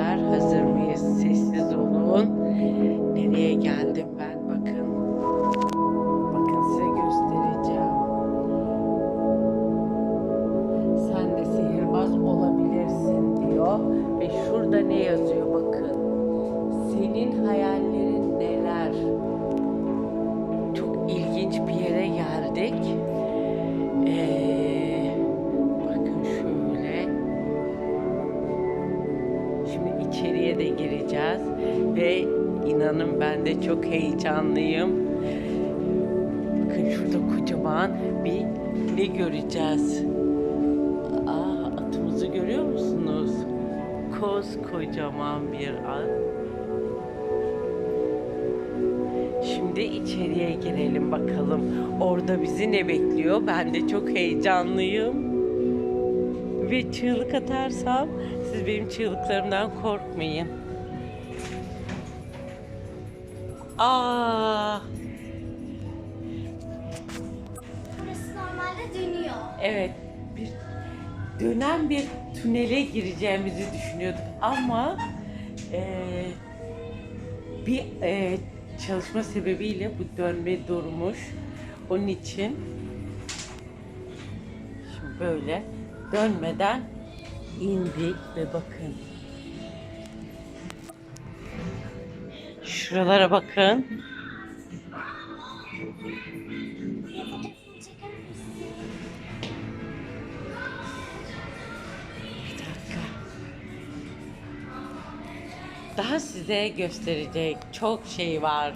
arkadaşlar. Hazır mıyız? Sessiz olun. Nereye geldim ben? Bakın. Bakın size göstereceğim. Sen de sihirbaz olabilirsin diyor. Ve şurada ne yazıyor bakın. Senin hayallerin neler? Çok ilginç bir yere geldik. İçeriye de gireceğiz ve inanın ben de çok heyecanlıyım. Bakın şurada kocaman bir ne göreceğiz? Aa, atımızı görüyor musunuz? Koskocaman bir at. Şimdi içeriye girelim bakalım. Orada bizi ne bekliyor? Ben de çok heyecanlıyım. Ve çığlık atarsam siz benim çığlıklarımdan korkmayın. Aa, Burası normalde dönüyor. evet bir dönen bir tünele gireceğimizi düşünüyorduk ama eee, bir eee, çalışma sebebiyle bu dönme durmuş. Onun için şimdi böyle dönmeden indik ve bakın. Şuralara bakın. Bir dakika. Daha size gösterecek çok şey var.